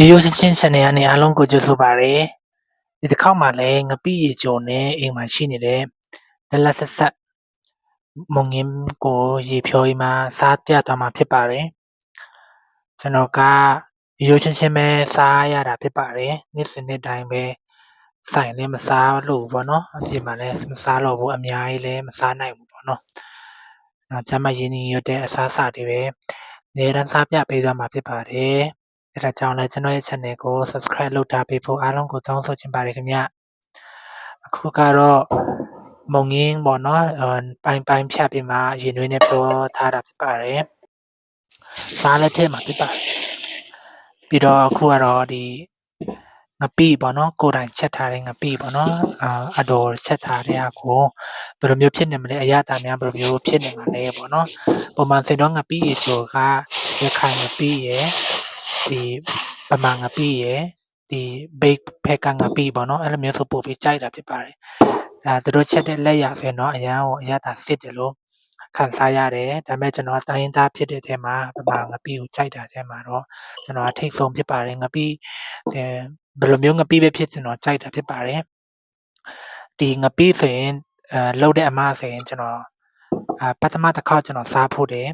ရိုးရိုးရှင်းရှင်း channel ကနေအားလုံးကိုကြိုဆိုပါရစေဒီတစ်ခေါက်မှလည်းငပိရေကျော်နဲ့အိမ်မှာရှိနေတဲ့လက်လက်ဆက်ဆက်မုံငင်းကိုရေဖြောပြီးမှစားပြသွားမှာဖြစ်ပါတယ်ကျွန်တော်ကရိုးရိုးရှင်းရှင်းပဲစားရတာဖြစ်ပါတယ်နေ့စဉ်နေ့တိုင်းပဲဆိုင်လည်းမစားလို့ဘောနော်အပြင်မှာလည်းမစားတော့ဘူးအများကြီးလည်းမစားနိုင်ဘူးပေါ့နော်အဲကျမရင်းနှီးရတဲ့အစားအစာတွေပဲနေရန်စားပြပေးသွားမှာဖြစ်ပါတယ် အဲဒါကြောင့်လည်းကျွန်တော်ရဲ့ channel ကို subscribe လုပ်ထားပေးဖို့အားလုံးကိုတောင်းဆိုချင်ပါတယ်ခင်ဗျအခုကတော့မုံငင်းပေါ့နော်ပိုင်ပိုင်ဖြတ်ပြီးမှရင်သွေးနဲ့ပြောထားတာဖြစ်ပါတယ်စားလက်ထက်မှာဖြစ်ပါတယ်ပြီးတော့အခုကတော့ဒီငပိပေါ့နော်ကိုယ်တိုင်ချက်ထားတဲ့ငပိပေါ့နော်အာအတော်ချက်ထားတဲ့ဟာကိုဘယ်လိုမျိုးဖြစ်နေမလဲအရသာများဘယ်လိုမျိုးဖြစ်နေမှာလဲပေါ့နော်ပုံမှန်စင်တော့ငပိရေချိုကရခိုင်ငပိရယ် ဒီပမာငပိရယ်ဒီ bake ဖက်ကငပိပေါ့နော်အဲ့လိုမျိုးဆိုပို့ပြီးကြိုက်တာဖြစ်ပါတယ်ဒါသူတို့ချက်တဲ့လက်ရဆိုရင်တော့အရန်ကိုအရသာစစ်တယ်လို့ခံစားရတယ်ဒါပေမဲ့ကျွန်တော်တိုင်းရင်းသားဖြစ်တဲ့အထဲမှာပမာငပိကိုကြိုက်တာအဲမှာတော့ကျွန်တော်အထိတ်ဆုံးဖြစ်ပါတယ်ငပိဘယ်လိုမျိုးငပိပဲဖြစ်ကျွန်တော်ကြိုက်တာဖြစ်ပါတယ်ဒီငပိဆိုရင်အဲလှုပ်တဲ့အမဆိုရင်ကျွန်တော်အာပထမတစ်ခေါက်ကျွန်တော်စားဖို့တယ်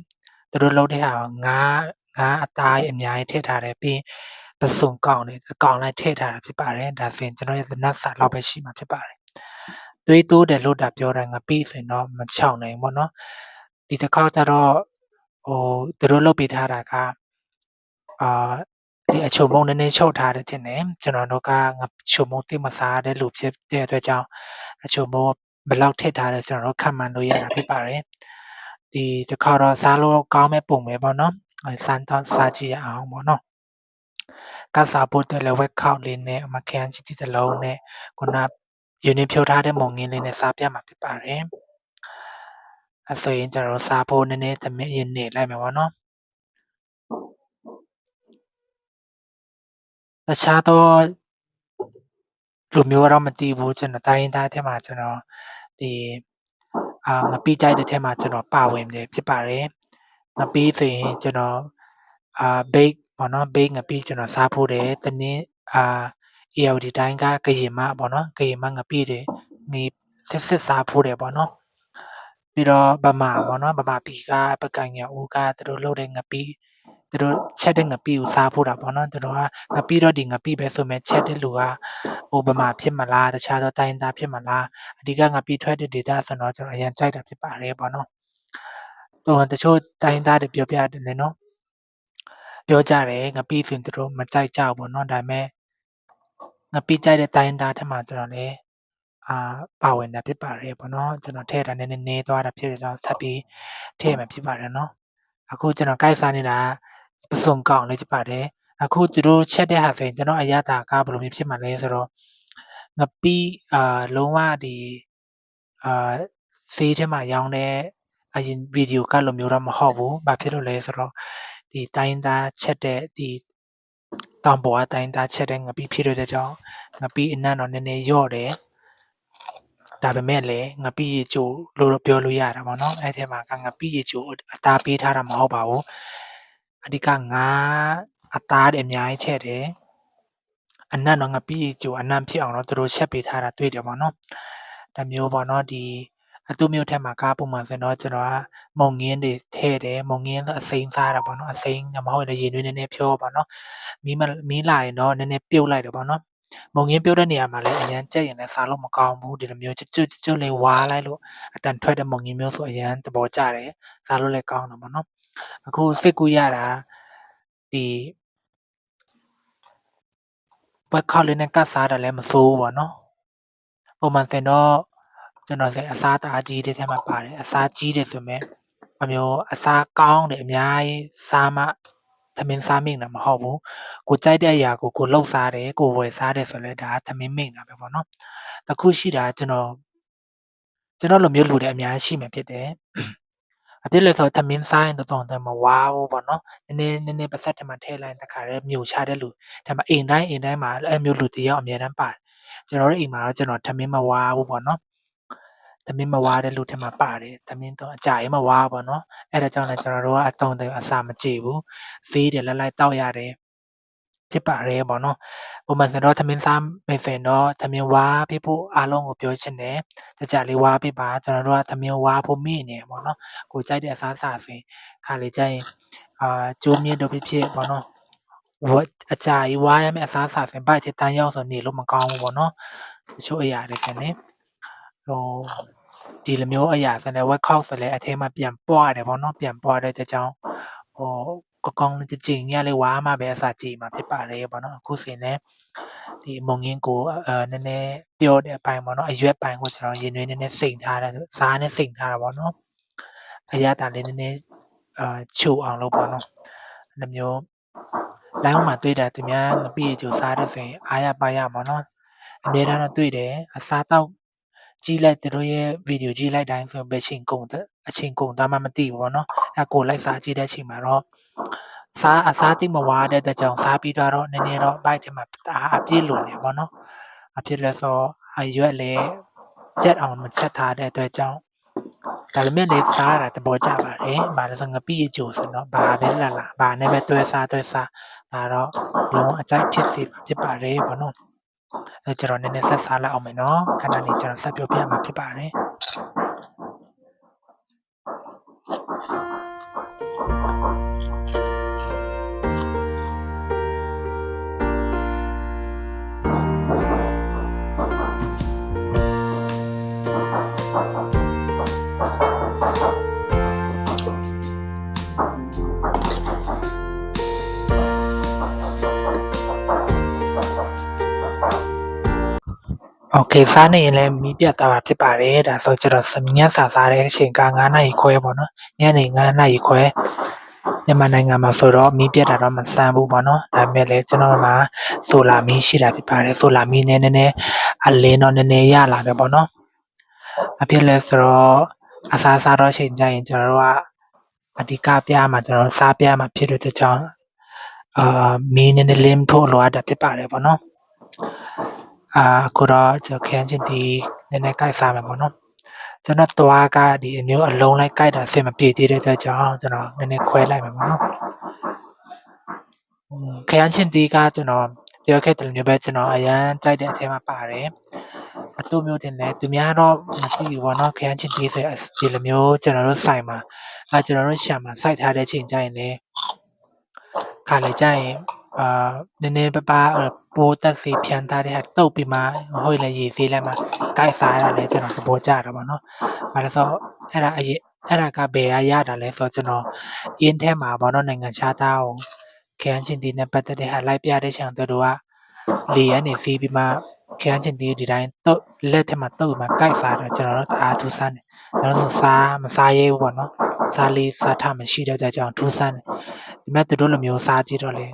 သူတို့လှုပ်တဲ့ဟာငါး ငါးအသားအများကြီးထည့်ထားတယ်ပြီးပစုံကောင်းတယ်အကောင်လိုက်ထည့်ထားတာဖြစ်ပါတယ်ဒါဆိုရင်ကျွန်တော်ရဲ့နတ်စာလောက်ပဲရှိမှာဖြစ်ပါတယ်သွေးတိုးတယ်လို့တာပြောတာငပိဆိုရင်တော့မချောင်နိုင်ဘူးเนาะဒီတစ်ခေါက်ကျတော့ဟိုသူတို့လုပ်ပေးထားတာကအာဒီအချုံမုံနည်းနည်းချုပ်ထားတယ်ထင်တယ်ကျွန်တော်တို့ကငါချုံမုံတိမစားတဲ့လူဖြစ်တဲ့အတွက်ကြောင့်အချုံမုံဘယ်လောက်ထည့်ထားလဲကျွန်တော်တို့ခံမှန်းလို့ရတာဖြစ်ပါတယ်ဒီတစ်ခါတော့စားလို့ကောင်းမဲ့ပုံပဲပေါ့နော် စမ်းတော့စားကြည့်ရအောင်ပေါ့နော်ကစားဖို့တဲ့လည်းဝက်ခောက်လေးနဲ့မကန်ချီတီတစ်လုံးနဲ့ခုနယူနီဖြုတ်ထားတဲ့မုံငင်းလေးနဲ့စားပြမှာဖြစ်ပါတယ်အဲဆိုရင်ကျွန်တော်စားဖို့နည်းနည်းသမင်းရင်နေလိုက်မယ်ပေါ့နော်တခြားသောလူမျိုးကတော့မသိဘူးကျွန်တော်တိုင်းရင်းသားထဲမှာကျွန်တော်ဒီအာငပိကြိုက်တဲ့ထဲမှာကျွန်တော်ပါဝင်တယ်ဖြစ်ပါတယ် ငပိဆိုရင်ကျွန်တော်အာ bake ပေါ့နော် bake ငပိကျွန်တော်စားဖို့တယ်တနည်းအာ ALD တိုင်းကကရင်မပေါ့နော်ကရင်မငပိတွေငီစစ်စစ်စားဖို့တယ်ပေါ့နော်ပြီးတော့ဗမာပေါ့နော်ဗမာပြည်ကပကံညာဦးကသူတို့လုပ်တဲ့ငပိသူတို့ချက်တဲ့ငပိကိုစားဖို့တာပေါ့နော်သူတို့ကငပိတော့ဒီငပိပဲဆိုမဲ့ချက်တဲ့လူကဟိုဗမာဖြစ်မလားတခြားသောတိုင်းသားဖြစ်မလားအဓိကငပိထွက်တဲ့ data ဆိုတော့ကျွန်တော်အရင်ကြိုက်တာဖြစ်ပါတယ်ပေါ့နော် ဟိုတချို့တိုင်းသားတွေပြောပြတယ်လေနော်ပြောကြတယ်ငပိဆိုရင်သူတို့မကြိုက်ကြဘူးပေါ့နော်ဒါပေမဲ့ငပိကြိုက်တဲ့တိုင်းသားထက်မှကျွန်တော်လည်းအာပါဝင်တာဖြစ်ပါတယ်ပေါ့နော်ကျွန်တော်ထည့်တာနည်းနည်းနေသွားတာဖြစ်တဲ့ကြောင့်ထပ်ပြီးထည့်မှာဖြစ်ပါတယ်နော်အခုကျွန်တော်ကိုက်စားနေတာပစုံကောင်လေးဖြစ်ပါတယ်အခုသူတို့ချက်တဲ့ဟာဆိုရင်ကျွန်တော်အရသာကဘယ်လိုမျိုးဖြစ်မှာလဲဆိုတော့ငပိအာလုံးဝဒီအာဆေးထဲမှာရောင်းတဲ့ အရင်ဗီဒီယိုကလိုမျိုးတော့မဟုတ်ဘူး။ဘာဖြစ်လို့လဲဆိုတော့ဒီတိုင်းသားချက်တဲ့ဒီတောင်ပေါ်ကတိုင်းသားချက်တဲ့ငပိဖြစ်တဲ့ကြောင့်ငပိအနံ့တော့နည်းနည်းရော့တယ်။ဒါပေမဲ့လည်းငပိရေချိုလို့ပြောလို့ရတာပေါ့နော်။အဲ့ထဲမှာကငပိရေချိုအသားပေးထားတာမဟုတ်ပါဘူး။အဓိကငါးအသားတွေအများကြီးထည့်တယ်အနံ့တော့ငပိကြိုအနံ့ဖြစ်အောင်တော့သူတို့ချက်ပေးထားတာတွေ့တယ်ပေါ့နော်ဒါမျိုးပေါ့နော်ဒီ အတူမျိုးထက်မှာကားပုံမှန်ဆိုတော့ကျွန်တော်ကမုံငင်းတွေထည့်တယ်မုံငင်းအစိမ်းစားတာပေါ့နော်အစိမ်းညမဟုတ်လည်းရေနွေးနည်းနည်းဖြောပေါ့နော်မီးမမီးလာရင်တော့နည်းနည်းပြုတ်လိုက်တယ်ပေါ့နော်မုံငင်းပြုတ်တဲ့နေရာမှာလည်းအရန်ကြက်ရင်လည်းစားလို့မကောင်းဘူးဒီလိုမျိုးကျွတ်ကျွတ်ကျွတ်လေးဝါလိုက်လို့အတန်ထွက်တဲ့မုံငင်းမျိုးဆိုအရန်သဘောကျတယ်စားလို့လည်းကောင်းတယ်ပေါ့နော်အခုစိတ်ကူးရတာဒီဝက်ခောက်လေးနဲ့ကတ်စားတာလည်းမဆိုးဘူးပေါ့နော်ပုံမှန်ဆိုရင်တော့ ကျွန်တော်ဆိုအစားတအားကြီးတဲ့ထဲမှာပါတယ်အစားကြီးတယ်ဆိုမဲ့အမျိုးအစားကောင်းတယ်အများကြီးစားမှသမင်းစားမိတာမဟုတ်ဘူးကိုကြိုက်တဲ့အရာကိုကိုလှုပ်စားတယ်ကိုဝယ်စားတယ်ဆိုလဲဒါသမင်းမိတာပဲပေါ့နော်တခုရှိတာကျွန်တော်ကျွန်တော်လိုမျိုးလူတွေအများကြီးရှိမှဖြစ်တယ်အဖြစ်လို့ဆိုသမင်းစားရင်တော့တော့မဝါဘူးပေါ့နော်နည်းနည်းနည်းနည်းပါဆက်ထဲမှာထည့်လိုက်တခါတည်းမြူချတဲ့လူဒါပေမဲ့အိမ်တိုင်းအိမ်တိုင်းမှာအဲ့မျိုးလူတယောက်အများတန်းပါတယ်ကျွန်တော်တို့အိမ်မှာတော့ကျွန်တော်သမင်းမဝါဘူးပေါ့နော် သမင်းမဝါတဲ့လူထဲမှာပါတယ်သမင်းတော့အကြိုင်မဝါပေါ့နော်အဲ့ဒါကြောင့်လည်းကျွန်တော်တို့ကအတုံးတယ်အစာမကြည့်ဘူးဈေးတယ်လိုက်လိုက်တောက်ရတယ်ဖြစ်ပါတယ်ပေါ့နော်ပုံမှန်ဆိုတော့သမင်းစားမယ်ဆိုရင်တော့သမင်းဝါဖြစ်ဖို့အားလုံးကိုပြောချင်တယ်ကြကြလေးဝါဖြစ်ပါကျွန်တော်တို့ကသမင်းဝါဖို့မိနေပေါ့နော်ကိုကြိုက်တဲ့အစားအစာဆိုရင်ခါလေကြရင်အာကျိုးမြင့်တော့ဖြစ်ဖြစ်ပေါ့နော်ဝတ်အကြာကြီးဝါရမယ့်အစားအစာဆိုရင်ဘိုက်ထဲတန်းရောက်ဆိုနေလို့မကောင်းဘူးပေါ့နော်တချို့အရာတွေဆိုရင် ဟိုဒီလိုမျိုးအရာဆိုရင် workout ဆိုလည်းအထဲမှာပြန်ပွားတယ်ပေါ့နော်ပြန်ပွားတဲ့ကြောင့်ဟိုကကောင်းကြင်ရလေးဝါမှပဲအစာကြည်မှာဖြစ်ပါတယ်ပေါ့နော်အခုဆိုရင်လည်းဒီမုံငင်းကိုအဲနည်းနည်းပြောတဲ့အပိုင်းပေါ့နော်အရွက်ပိုင်းကိုကျွန်တော်ရင်နွေးနည်းနည်းစိန်ထားတယ်စားနဲ့စိန်ထားတာပေါ့နော်အရတာလေးနည်းနည်းအာချိုအောင်လုပ်ပေါ့နော်အဲ့လိုမျိုးလိုင်းမှာတွေ့တာသူများငပိကြိုစားတဲ့ဆိုရင်အားရပါရပါနော်အများအားတော့တွေ့တယ်အစားတော့ကြ ည့်လိုက်သူတို့ရဲ့ဗီဒီယိုကြည့်လိုက်တိုင်းဆိုပဲချိန်ကုန်တဲ့အချိန်ကုန်သားမှမသိဘူးပေါ့နော်အဲကိုလိုက်စားကြည့်တဲ့အချိန်မှာတော့စားအစားတိမဝါတဲ့တဲ့ကြောင့်စားပြီးတော့နည်းနည်းတော့ဘိုက်ထဲမှာဒါအပြည့်လွန်နေပေါ့နော်အဖြစ်လဲဆိုအရွက်လည်းကြက်အောင်မချက်ထားတဲ့အတွက်ကြောင့်ဒါပေမဲ့လည်းစားရတာသဘောကျပါတယ်။ဘာလို့ဆိုငပိအကျိုးဆိုတော့ဘာပဲလာလာဘာနဲ့ပဲတွဲစားတွဲစားဒါတော့လုံးအကြိုက်ဖြစ်စီဖြစ်ပါတယ်ဘောနော်။ အဲကျွန်တော်နည်းနည်းဆက်စားလိုက်အောင်မယ်နော်။ခဏလေးကျွန်တော်ဆက်ပြောပြမှာဖြစ်ပါတယ်။ โอเคစားနေရင်လည်းမီးပြတ်သွားတာဖြစ်ပါတယ်ဒါဆိုကျွန်တော်စမြတ်စာစားတဲ့အချိန်က9နာရီခွဲပေါ့နော်ညနေ9နာရီခွဲမြန်မာနိုင်ငံမှာဆိုတော့မီးပြတ်တာတော့မဆန်းဘူးပေါ့နော်ဒါပေမဲ့လည်းကျွန်တော်မှာဆိုလာမီးရှိတာဖြစ်ပါတယ်ဆိုလာမီးနဲ့နည်းနည်းအလင်းတော့နည်းနည်းရလာတယ်ပေါ့နော်အဖြစ်လဲဆိုတော့အစားစားတော့ချိန်ကြရင်ကျွန်တော်တို့ကအဓိကပြမှာကျွန်တော်စားပြမှာဖြစ်တဲ့ကြောင့်အာမီးနည်းနည်းလင်းဖို့လိုအပ်တာဖြစ်ပါတယ်ပေါ့နော် အာအခုတော့ကျွန်တော်ခရမ်းချင်တီနည်းနည်းကြိုက်စားမယ်ပေါ့နော်ကျွန်တော်သွားကဒီအမျိုးအလုံးလိုက်ကြိုက်တာဆင်မပြေသေးတဲ့အတွက်ကြောင့်ကျွန်တော်နည်းနည်းခွဲလိုက်မယ်ပေါ့နော်อืมခရမ်းချင်တီကကျွန်တော်ပြောခဲ့တယ်မျိုးပဲကျွန်တော်အရန်ကြိုက်တဲ့အထဲမှာပါတယ်အတူမျိုးတင်လဲသူများတော့မသိဘူးပေါ့နော်ခရမ်းချင်တီဆိုဒီလိုမျိုးကျွန်တော်တို့ဆိုင်မှာအဲကျွန်တော်တို့ရှာမှာစိုက်ထားတဲ့ချိန်ကျရင်လည်းခါလေကျရင် အာနည်းနည်းပပပိုးတက်စီဖြန်းထားတဲ့တုပ်ပြီးမှဟိုလေရေသေးလိုက်မှကိုက်စားရလဲကျွန်တော်သဘောကျတာပေါ့နော်။ဘာလို့ဆိုအဲ့ဒါအရင်အဲ့ဒါကဘယ်ရရတာလဲဆိုတော့ကျွန်တော်အင်းထဲမှာပေါ့နော်နိုင်ငံခြားသားကိုခရမ်းချင်တီနဲ့ပတ်သက်တဲ့ဟာလိုက်ပြတဲ့ချိန်တို့ကလေကနေစီးပြီးမှခရမ်းချင်တီဒီတိုင်းတုပ်လက်ထဲမှာတုပ်မှကိုက်စားတော့ကျွန်တော်တို့တအားထူးဆန်းတယ်။ကျွန်တော်တို့စားမစားရဲဘူးပေါ့နော်။စားလေးစားထမရှိတဲ့ကြောင့်ထူးဆန်းတယ်။ဒီမဲ့သူတို့လိုမျိုးစားကြည့်တော့လေ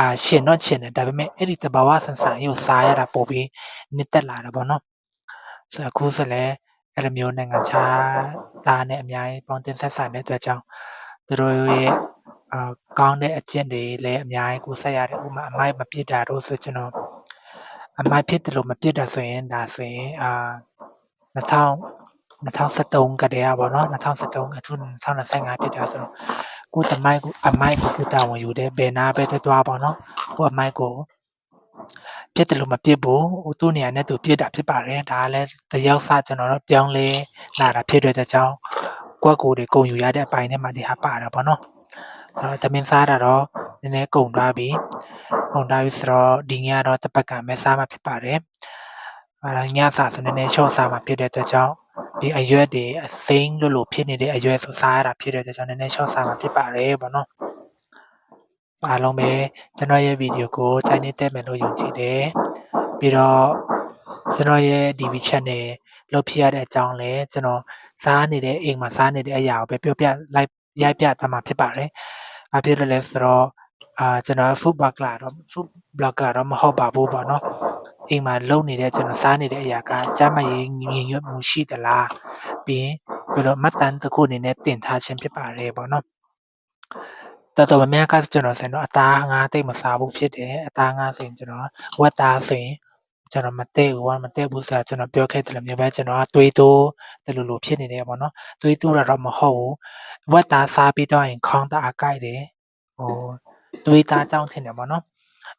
အာရှင်တော့ရှင်တယ်ဒါပေမဲ့အဲ့ဒီတဘာဝဆန်ဆန်ရုပ်စားရတာပို့ပြီးနှစ်သက်လာတာပေါ့နော်ဆိုတော့အခုဆိုလည်းအဲ့လိုမျိုးနိုင်ငံခြားသားနဲ့အများကြီးပေါင်းတင်ဆက်ဆံတဲ့အတွက်ကြောင့်သူတို့ရဲ့အာကောင်းတဲ့အကျင့်တွေလည်းအများကြီးကိုဆက်ရတယ်ဥမာအမိုက်မပြစ်တာတို့ဆိုကျွန်တော်အမိုက်ဖြစ်တယ်လို့မပြစ်တာဆိုရင်ဒါဆိုရင်အာ2000 2013ကတည်းကပေါ့နော်2013အခု2025ဖြစ်တာဆိုတော့ ကိုတမိုက်ကိုအမိုက်ကိုကိုတာဝန်ယူတယ်ဘယ်နာပဲသွားပေါ့နော်ကိုအမိုက်ကိုပြစ်တယ်လို့မပြစ်ဘူးဟိုသူ့နေရာနဲ့သူပြစ်တာဖြစ်ပါတယ်ဒါကလည်းတယောက်စကျွန်တော်တို့ပြောင်းလဲလာတာဖြစ်တဲ့ကြောင့်ကိုယ့်ကိုယ်တွေကုန်ယူရတဲ့အပိုင်းထဲမှာဒီဟာပါတာပေါ့နော်အဲသမင်းစားတာတော့နည်းနည်းကုန်သွားပြီကုန်သွားပြီဆိုတော့ဒီညကတော့တပတ်ကံပဲစားမှာဖြစ်ပါတယ်အဲဒါညစာဆိုနည်းနည်းချော့စားမှာဖြစ်တဲ့အတွက်ကြောင့် ဒီအရွက်တွေအစိမ်းလို့လို့ဖြစ်နေတဲ့အရွက်ဆိုစားရတာဖြစ်တဲ့အတွက်ကြောင့်နည်းနည်းချော့စားမှာဖြစ်ပါတယ်ပေါ့နော်အားလုံးပဲကျွန်တော်ရဲ့ဗီဒီယိုကိုကြိုက်နေတဲ့မယ်လို့ယုံကြည်တယ်ပြီးတော့ကျွန်တော်ရဲ့ DV channel လုပ်ဖြစ်ရတဲ့အကြောင်းလဲကျွန်တော်စားနေတဲ့အိမ်မှာစားနေတဲ့အရာကိုပဲပြောပြလိုက်ရိုက်ပြသမှာဖြစ်ပါတယ်။အဖြစ်လည်းလဲဆိုတော့အာကျွန်တော် food blogger တော့ food blogger တော့မဟုတ်ပါဘူးပေါ့နော်။ အိမ်မှာလုပ်နေတဲ့ကျွန်တော်စားနေတဲ့အရာကကျန်းမာရေးငြိမ်ရွက်မှုရှိသလားပြီးရင်ပြီးတော့မှတ်တမ်းတစ်ခုအနေနဲ့တင်ထားခြင်းဖြစ်ပါတယ်ပေါ့နော်။တော်တော်များများကကျွန်တော်ဆိုရင်တော့အသားငါးတိတ်မစားဘူးဖြစ်တယ်အသားငါးဆိုရင်ကျွန်တော်ဝက်သားဆိုရင်ကျွန်တော်မတည့်ဘူးကမတည့်ဘူးဆိုတာကျွန်တော်ပြောခဲ့တယ်လို့မျိုးပဲကျွန်တော်ကတွေးတိုးတယ်လို့လို့ဖြစ်နေတယ်ပေါ့နော်တွေးတိုးတာတော့မဟုတ်ဘူးဝက်သားစားပြီးတော့ရင်ခေါင်းတအားကိုက်တယ်ဟိုတွေးသားကြောင်းထင်တယ်ပေါ့နော်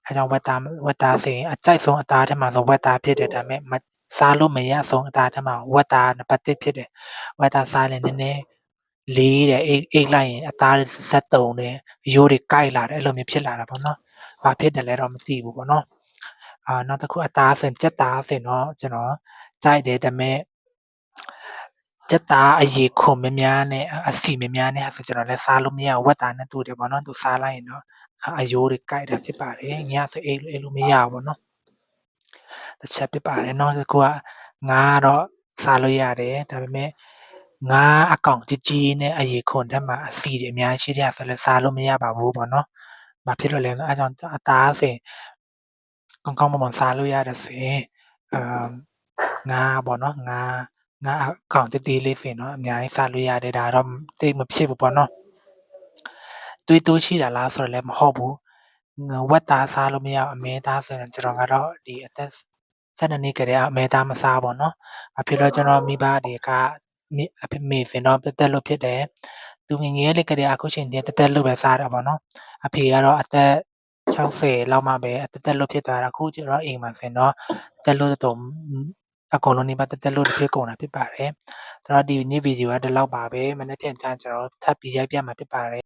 အဲကြောင့်ဝက်သားဝက်သားဆိုရင်အကြိုက်ဆုံးအသားထဲမှာဆိုဝက်သားဖြစ်တယ်ဒါပေမဲ့မစားလို့မရဆုံးအသားထဲမှာဝက်သားနံပါတ်1ဖြစ်တယ်ဝက်သားစားရင်နည်းနည်းလေးတယ်အိတ်အိတ်လိုက်ရင်အသားဆက်တုံတယ်ရိုးတွေကိုက်လာတယ်အဲ့လိုမျိုးဖြစ်လာတာပေါ့နော်။ဘာဖြစ်တယ်လဲတော့မသိဘူးပေါ့နော်။အာနောက်တစ်ခုအသားဆိုရင်ကြက်သားဆိုရင်တော့ကျွန်တော်ကြိုက်တယ်ဒါပေမဲ့ကြက်သားအရေခွန်များများနဲ့အစီများများနဲ့ဆိုကျွန်တော်လည်းစားလို့မရဘူးဝက်သားနဲ့တူတယ်ပေါ့နော်သူစားလိုက်ရင်တော့ အယိုးတွေကြိုက်တာဖြစ်ပါတယ်ညဆိုအိတ်အိတ်လို့မရဘူးပေါ့နော်တစ်ချက်ဖြစ်ပါတယ်နောက်တစ်ခုကငါကတော့စားလို့ရတယ်ဒါပေမဲ့ငါအကောင့်ကြီးကြီးနဲ့အရေခွန်တက်မှာအစီတွေအများကြီးရှိတဲ့ဆိုလည်းစားလို့မရပါဘူးပေါ့နော်။ဘာဖြစ်လို့လဲအဲကြောင့်အသားဆိုရင်ကောင်းကောင်းမွန်မွန်စားလို့ရတယ်ဆိုရင်အမ်ငါပေါ့နော်ငါငါအကောင့်တည်တည်လေးဆိုရင်တော့အများကြီးစားလို့ရတယ်ဒါတော့သိမဖြစ်ဘူးပေါ့နော်။ တွေးတိုးရှိတာလားဆိုတော့လည်းမဟုတ်ဘူး။ဝက်သားစားလို့မရအမဲသားဆိုရင်ကျွန်တော်ကတော့ဒီအသက်12နှစ်ကတည်းကအမဲသားမစားပေါ့နော်။အဖြစ်တော့ကျွန်တော်မိဘတွေကမိအဖေမေစင်တော့တက်တက်လို့ဖြစ်တယ်။သူငငယ်လေးကတည်းကအခုချိန်တည်းတက်တက်လို့ပဲစားတာပေါ့နော်။အဖေကတော့အသက်60လောက်မှပဲတက်တက်လို့ဖြစ်သွားတာအခုကျွန်တော်အိမ်မှာဆိုရင်တော့တက်လို့တော့အကုန်လုံးနေပါတက်တက်လို့ဖြစ်ကုန်တာဖြစ်ပါတယ်။ဆိုတော့ဒီနေ့ဗီဒီယိုကဒီလောက်ပါပဲမနေ့ပြန်ကျကျွန်တော်ထပ်ပြီးရိုက်ပြမှာဖြစ်ပါတယ်